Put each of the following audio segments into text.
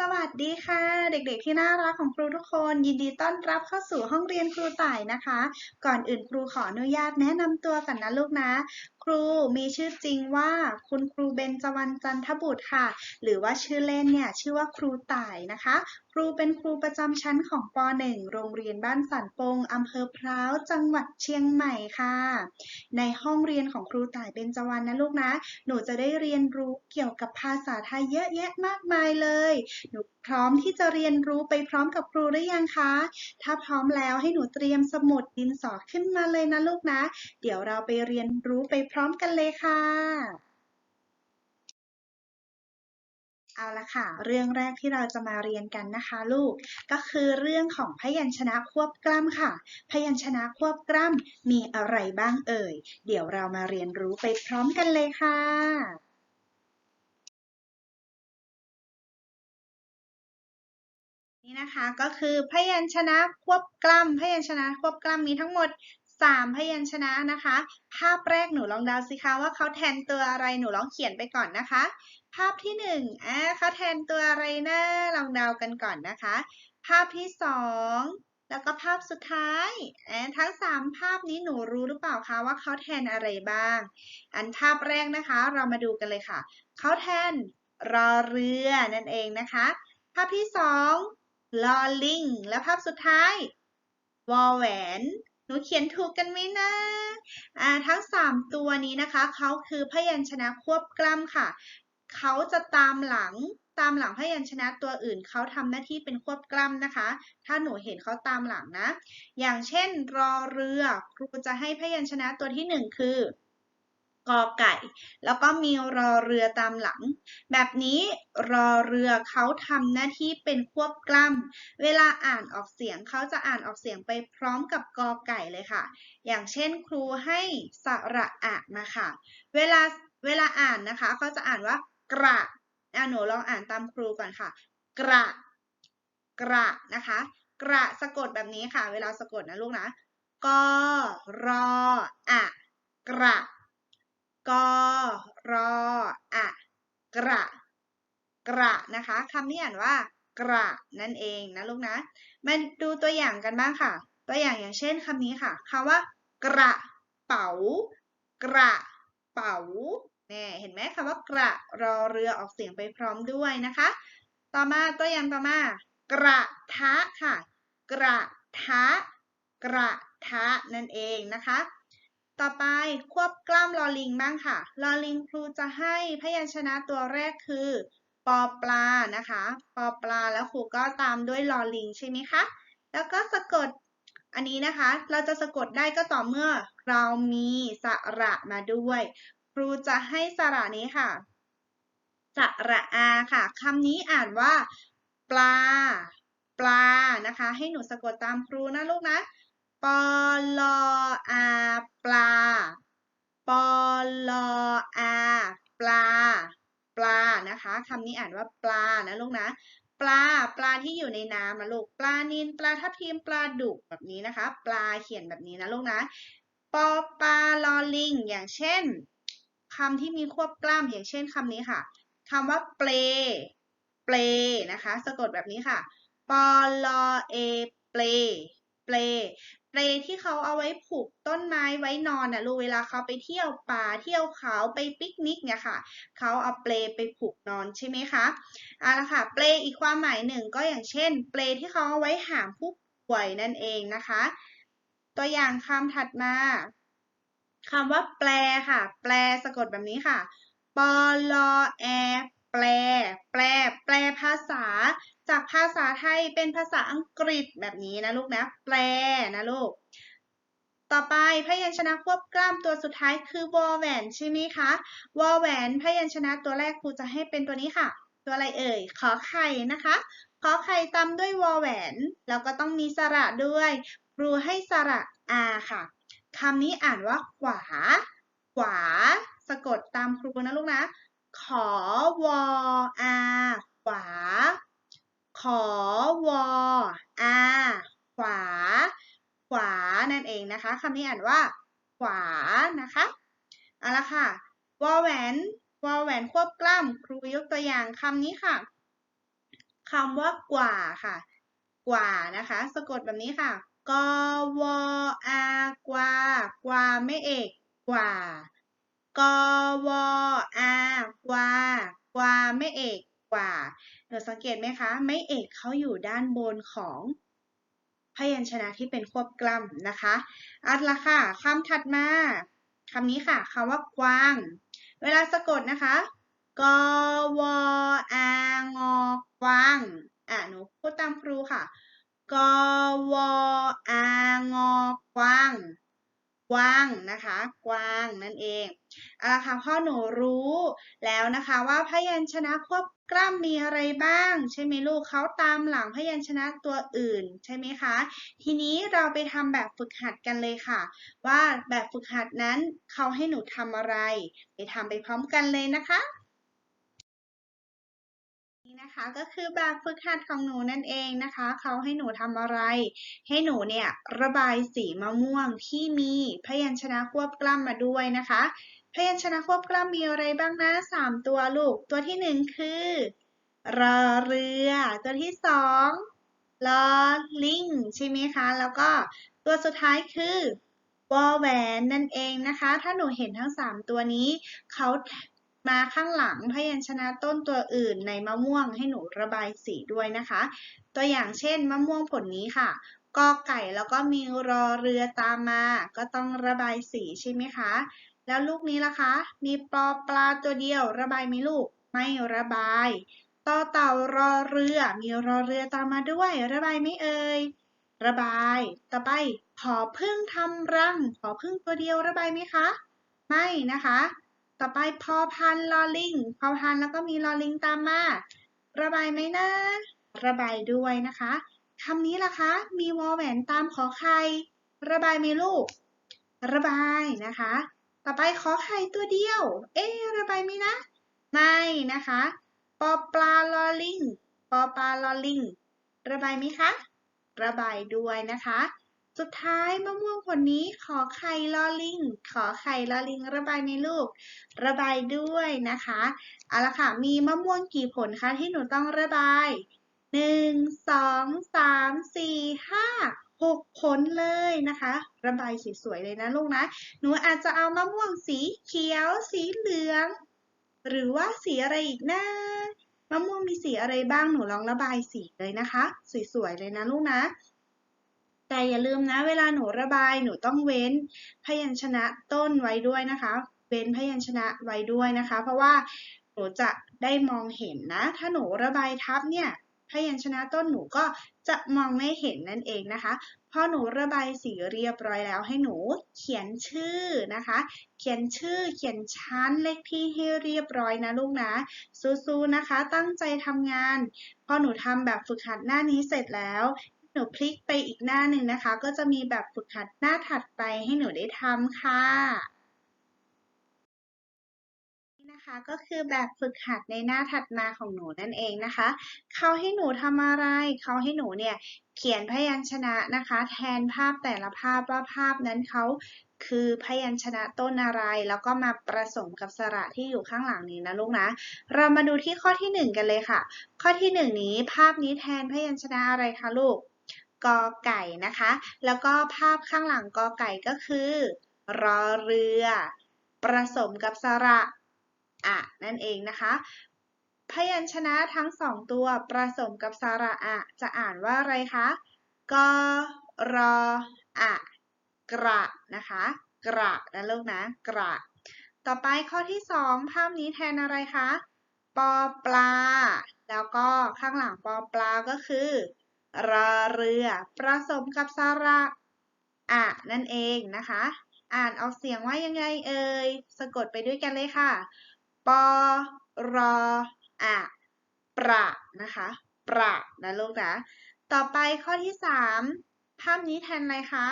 สวัสดีค่ะ เด็กๆที่น่ารักของครูทุกคน ยินดีต้อนรับเข้าสู่ห้องเรียนครูต่ายนะคะ ก่อนอื่นครูขออนุญาตแนะนำตัวกันนะลูกนะ ครูมีชื่อจริงว่าคุณครูเบญจวรรณจันทบุตรค่ะ หรือว่าชื่อเล่นเนี่ยชื่อว่าครูต่ายนะคะ ครูเป็นครูประจำชั้นของป .1 โรงเรียนบ้านสันปงอำเภอพร้าวจังหวัดเชียงใหม่ค่ะ ในห้องเรียนของครูต่ายเบญจวรรณนะลูกนะ หนูจะได้เรียนรู้เกี่ยวกับภาษาไทยเยอะแยะมากมายเลยหนูพร้อมที่จะเรียนรู้ไปพร้อมกับครูหรือยังคะ ถ้าพร้อมแล้วให้หนูเตรียมสมุดดินสอขึ้นมาเลยนะลูกนะ เดี๋ยวเราไปเรียนรู้ไปพร้อมกันเลยค่ะ เอาละค่ะ เรื่องแรกที่เราจะมาเรียนกันนะคะลูก ก็คือเรื่องของพยัญชนะควบกล้ำค่ะ พยัญชนะควบกล้ำมีอะไรบ้างเอ่ย เดี๋ยวเรามาเรียนรู้ไปพร้อมกันเลยค่ะ นี่นะคะ ก็คือพยัญชนะควบกล้ำพยัญชนะควบกล้ำมีทั้งหมด 3 พยัญชนะนะคะ ภาพแรกหนูลองเดาสิคะว่าเขาแทนตัวอะไรหนูลองเขียนไปก่อนนะคะ ภาพที่1อ่าเขาแทนตัวอะไรนะลองเดากันก่อนนะคะ ภาพที่ 2 แล้วก็ภาพสุดท้ายอ่าทั้ง 3 ภาพนี้หนูรู้หรือเปล่าคะว่าเขาแทนอะไรบ้าง อันภาพแรกนะคะเรามาดูกันเลยค่ะเขาแทนรอเรือนั่นเองนะคะ ภาพที่สอง ลอลิง และภาพสุดท้ายวอแหวน หนูเขียนถูกกันไหมนะอ่าทั้ง 3 ตัวนี้นะคะเขาคือพยัญชนะควบกล้ำค่ะ เขาจะตามหลังตามหลังพยัญชนะตัวอื่นเขาทำหน้าที่เป็นควบกล้ำนะคะ ถ้าหนูเห็นเขาตามหลังนะ อย่างเช่นรอเรือ ครูจะให้พยัญชนะตัวที่ 1 คือ กอไก่ แล้วก็มีรอเรือตามหลัง แบบนี้รอเรือเขาทำหน้าที่เป็นควบกล้ำเวลาอ่านออกเสียงเขาจะอ่านออกเสียงไปพร้อมกับกอไก่เลยค่ะ อย่างเช่นครูให้สระอะมาค่ะเวลาเวลาอ่านนะคะเขาจะอ่านว่ากระอะหนูลองอ่านตามครูก่อนค่ะ กระ กระนะคะ กระสะกดแบบนี้ค่ะ เวลาสะกดนะลูกนะกรออะกระ กรออะกระกระนะคะคำนี้อ่านว่ากระนั่นเองนะลูกนะมาดูตัวอย่างกันบ้างค่ะ ตัวอย่างอย่างเช่นคำนี้ค่ะคำว่ากระเป๋ากระเป๋าเนี่ยเห็นไหมคำว่ากระรอเรือออกเสียงไปพร้อมด้วยนะคะ ต่อมาตัวอย่างต่อมา กระทะค่ะ กระทะ กระทะนั่นเองนะคะ ต่อไปควบกล้ำลอลิงบ้างค่ะ ลอลิงครูจะให้พยัญชนะตัวแรกคือปอปลานะคะ ปอปลาแล้วครูก็ตามด้วยลอลิงใช่ไหมคะ แล้วก็สะกดอันนี้นะคะ เราจะสะกดได้ก็ต่อเมื่อเรามีสระมาด้วย ครูจะให้สระนี้ค่ะ สระอาค่ะคำนี้อ่านว่า ปลา ปลานะคะ ให้หนูสะกดตามครูนะลูกนะ ปลอาปลาป ลอาปลา ปลานะคะคำนี้อ่านว่าปลานะลูกนะปลาปลาที่อยู่ในน้ำนะลูกปลานินปลาทับทิมปลาดุกแบบนี้นะคะ ปลาเขียนแบบนี้นะลูกนะปอปลาลอลิง อย่างเช่นคำที่มีควบกล้ำอย่างเช่นคำนี้ค่ะคำว่าเปลเปลนะคะ สะกดแบบนี้ค่ะปลอเอเปลเปล เปลที่เขาเอาไว้ผูกต้นไม้ไว้นอนนะลูกเวลาเขาไปเที่ยวป่าเที่ยวเขาไปปิกนิกเนี่ยค่ะเขาเอาเปลไปผูกนอนใช่ไหมคะเอาละค่ะเปลอีกความหมายหนึ่งก็อย่างเช่น เปลที่เขาเอาไว้หามผู้ป่วยนั่นเองนะคะ ตัวอย่างคำถัดมาคำว่าแปลค่ะ แปลสะกดแบบนี้ค่ะ ปลอแอ แปล แปล แปลภาษา จากภาษาไทยเป็นภาษาอังกฤษแบบนี้นะลูกนะ แปลนะลูก ต่อไปพยัญชนะควบกล้ามตัวสุดท้ายคือวอแหวนใช่ไหมคะ วอแหวนพยัญชนะตัวแรกครูจะให้เป็นตัวนี้ค่ะ ตัวอะไรเอ่ย ขอไข่นะคะ ขอไข่ตามด้วยวอแหวน แล้วก็ต้องมีสระด้วย ครูให้สระอาค่ะคำนี้อ่านว่าขวา ขวา สะกดตามครูนะลูกนะ ขอวออาขวา ขอวออาขวา ขวานั่นเองนะคะคำนี้อ่านว่า ขวานะคะเอาละค่ะวอแหวนวอแหวนควบกล้ำครูยกตัวอย่างคำนี้ค่ะคำว่ากว่าค่ะ กว่านะคะ สะกดแบบนี้ค่ะกวอากวากวาไม่เอกกว่า กวอากวากวาไม่เอกกว่าหนูสังเกตไหมคะ ไม่เอกเขาอยู่ด้านบนของพยัญชนะที่เป็นควบกล้ำนะคะอัดละค่ะคำถัดมาคำนี้ค่ะคำว่ากวาง เวลาสะกดนะคะกวอางอกวางอะหนูพูดตามครูค่ะกวอางอกวาง กวางนะคะ กวางนั่นเองเอาละค่ะพ่อหนูรู้แล้วนะคะว่าพยัญชนะควบกล้ำมีอะไรบ้าง ใช่ไหมลูกเขาตามหลังพยัญชนะตัวอื่นใช่ไหมคะ ทีนี้เราไปทำแบบฝึกหัดกันเลยค่ะ ว่าแบบฝึกหัดนั้นเขาให้หนูทำอะไร ไปทำไปพร้อมกันเลยนะคะ นะคะ ก็คือแบบฝึกหัดของหนูนั่นเองนะคะ เขาให้หนูทำอะไร ให้หนูเนี่ยระบายสีมะม่วงที่มีพยัญชนะควบกล้ำมาด้วยนะคะ พยัญชนะควบกล้ำมีอะไรบ้างนะสามตัวลูก ตัวที่หนึ่งคือรอเรือ ตัวที่สองลอลิงใช่ไหมคะ แล้วก็ตัวสุดท้ายคือวอแหวนนั่นเองนะคะ ถ้าหนูเห็นทั้งสามตัวนี้เขา มาข้างหลังพยัญชนะต้นตัวอื่นในมะม่วงให้หนูระบายสีด้วยนะคะ ตัวอย่างเช่นมะม่วงผลนี้ค่ะกอไก่แล้วก็มีรอเรือตามมา ก็ต้องระบายสีใช่ไหมคะ แล้วลูกนี้ล่ะคะ มีปอปลาตัวเดียว ระบายไหมลูก ไม่ระบายต่อเต่ารอเรือ มีรอเรือตามมาด้วย ระบายไหมเอ่ย ระบาย ต่อไปผอพึ่งทำรังผอพึ่งตัวเดียวระบายไหมคะ ไม่นะคะ ต่อไปพอพันลอลิงพอพันแล้วก็มีลอลิงตามมา ระบายไหมนะ ระบายด้วยนะคะคำนี้ล่ะคะ มีวอแหวนตามขอไข่ระบายไหมลูก ระบายนะคะ ต่อไปขอไข่ตัวเดียว เอ๊ระบายไหมนะ ไม่นะคะ ปอปลาลอลิง ปอปลาลอลิง ระบายไหมคะ ระบายด้วยนะคะ สุดท้ายมะม่วงผลนี้ขอไข่ลอลิง ขอไข่ลอลิง ระบายในลูก ระบายด้วยนะคะ เอาละค่ะ มีมะม่วงกี่ผลคะที่หนูต้องระบายหนึ่งสองสามสี่ห้าหกผลเลยนะคะ ระบายสวยๆเลยนะลูกนะ หนูอาจจะเอามะม่วงสีเขียว สีเหลือง หรือว่าสีอะไรอีกนะมะม่วงมีสีอะไรบ้างหนูลองระบายสีเลยนะคะ สวยๆเลยนะลูกนะ แต่อย่าลืมนะเวลาหนูระบายหนูต้องเว้นพยัญชนะต้นไว้ด้วยนะคะ เว้นพยัญชนะไว้ด้วยนะคะ เพราะว่าหนูจะได้มองเห็นนะ ถ้าหนูระบายทับเนี่ยพยัญชนะต้นหนูก็จะมองไม่เห็นนั่นเองนะคะ พอหนูระบายสีเรียบร้อยแล้วให้หนูเขียนชื่อนะคะ เขียนชื่อเขียนชั้นเลขที่ให้เรียบร้อยนะลูกนะสู้ๆนะคะ ตั้งใจทำงาน พอหนูทำแบบฝึกหัดหน้านี้เสร็จแล้ว นูพลิกไปอีกหน้าหนึ่งนะคะ ก็จะมีแบบฝึกหัดหน้าถัดไปให้หนูได้ทำค่ะนี่นะคะก็คือแบบฝึกหัดในหน้าถัดมาของหนูนั่นเองนะคะ เขาให้หนูทำอะไร เขาให้หนูเนี่ยเขียนพยัญชนะนะคะ แทนภาพแต่ละภาพว่าภาพนั้นเขาคือพยัญชนะต้นอะไร แล้วก็มาผสมกับสระที่อยู่ข้างหลังนี้นะลูกนะ เรามาดูที่ข้อที่ 1 กันเลยค่ะ ข้อที่ 1 นี้ภาพนี้แทนพยัญชนะอะไรคะลูก กอไก่นะคะ แล้วก็ภาพข้างหลังกอไก่ก็คือ รอเรือ ประสมกับสระอะนั่นเองนะคะ พยัญชนะทั้งสองตัวประสมกับสระอะจะอ่านว่าอะไรคะกอรออะกระนะคะ กระนะลูกนะ กระ ต่อไปข้อที่สองภาพนี้แทนอะไรคะปอปลา แล้วก็ข้างหลังปอปลาก็คือ รอเรือ ประสมกับสระอะนั่นเองนะคะ อ่านออกเสียงว่ายังไงเอ่ย สะกดไปด้วยกันเลยค่ะ ปอรออะประนะคะ ประนะลูกนะ ต่อไปข้อที่สามภาพนี้แทนอะไรคะ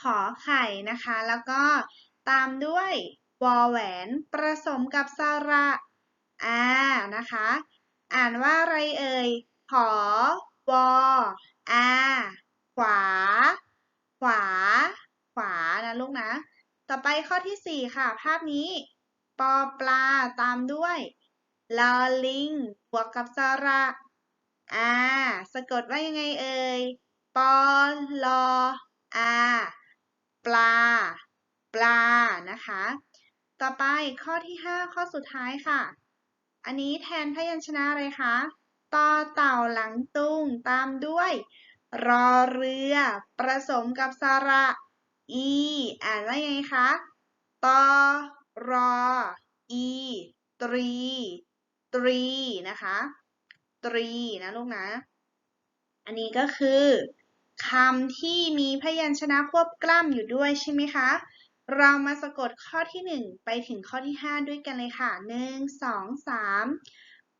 ขอไข่นะคะ แล้วก็ตามด้วยวอแหวนประสมกับสระอานะคะ อ่านว่าอะไรเอ่ย ขอวออาขวา ขวา ขวานะลูกนะ ต่อไปข้อที่สี่ค่ะ ภาพนี้ ปอปลาตามด้วยลอลิงบวกกับสระอาสะกดว่ายังไงเอ่ย ปอลออาปลา ปลา นะคะ ต่อไปข้อที่ 5 ข้อสุดท้ายค่ะ อันนี้แทนพยัญชนะอะไรคะ ต่อเต่าหลังตุงตามด้วย รอเรือ ประสมกับสระ อี อ่านว่ายังไงคะตอรอ อี ตรี ตรีนะคะ ตรีนะลูกนะ อันนี้ก็คือคำที่มีพยัญชนะควบกล้ำอยู่ด้วยใช่ไหมคะ เรามาสะกดข้อที่ 1 ไปถึงข้อที่ 5 ด้วยกันเลยค่ะ 1 2 3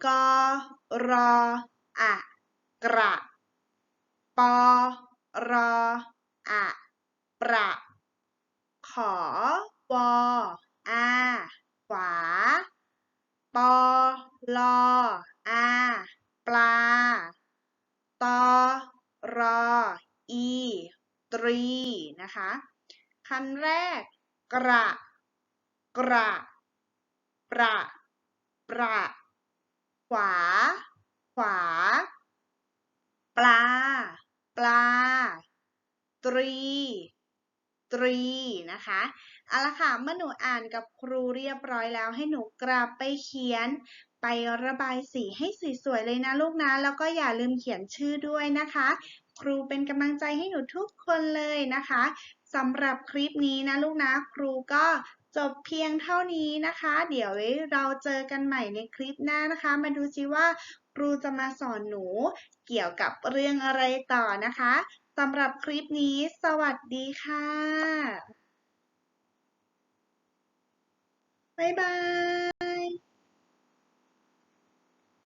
กรออะกระปอรออะประขอวออาขวาปอลออาปลาตอรออีตรีนะคะคำแรก กระ กระ ประ ประ ขวา ขวา ปลา ปลา ตรี ตรี นะคะ เอาละค่ะ เมื่อหนูอ่านกับครูเรียบร้อยแล้ว ให้หนูกลับไปเขียน ไประบายสีให้สวยๆเลยนะลูกนะ แล้วก็อย่าลืมเขียนชื่อด้วยนะคะ ครูเป็นกำลังใจให้หนูทุกคนเลยนะคะ สำหรับคลิปนี้นะลูกนะครูก็จบเพียงเท่านี้นะคะ เดี๋ยวเราเจอกันใหม่ในคลิปหน้านะคะ มาดูซิว่าครูจะมาสอนหนูเกี่ยวกับเรื่องอะไรต่อนะคะสำหรับคลิปนี้สวัสดีค่ะ บ๊ายบาย